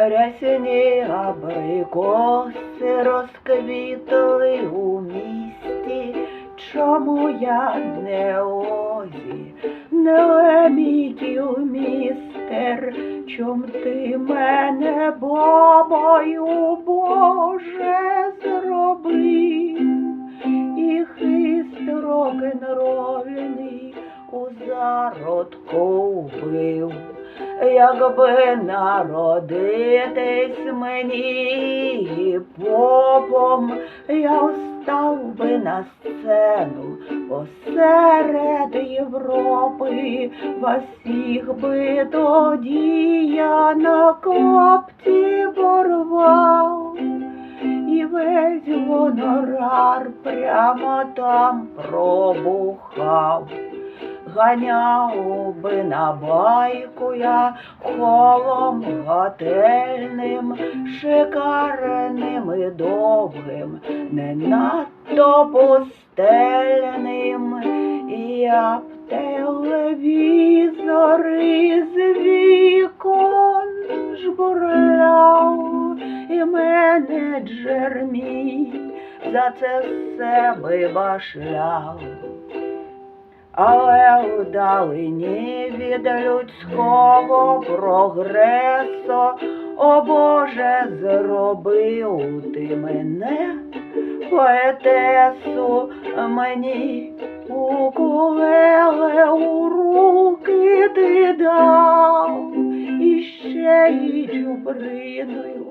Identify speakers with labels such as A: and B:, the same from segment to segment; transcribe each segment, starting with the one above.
A: Рясні абрикоси розквітли у місті, чому я не озі, не лемітів містер, чом ти мене бабою, Боже, зробив, і хист рок-н-рольний у зародку вбив. Якби народитись мені попом, я встав би на сцену посеред Європи, вас всіх би тоді я на клапті порвав, і весь гонорар прямо там пробухав. Ганяв би на байку я холом готельним, шикарним і довгим, не надто пустельним, я б телевізор із вікон жбурляв, і менеджер мій за це все би башляв. Але вдалині від людського прогресу, о Боже, зробив ти мене, поетесу мені укулеле у руки ти дав, й чубриною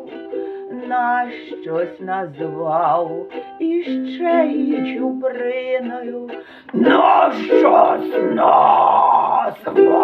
A: на щось назвав, і ще й чубриною на щось назвав.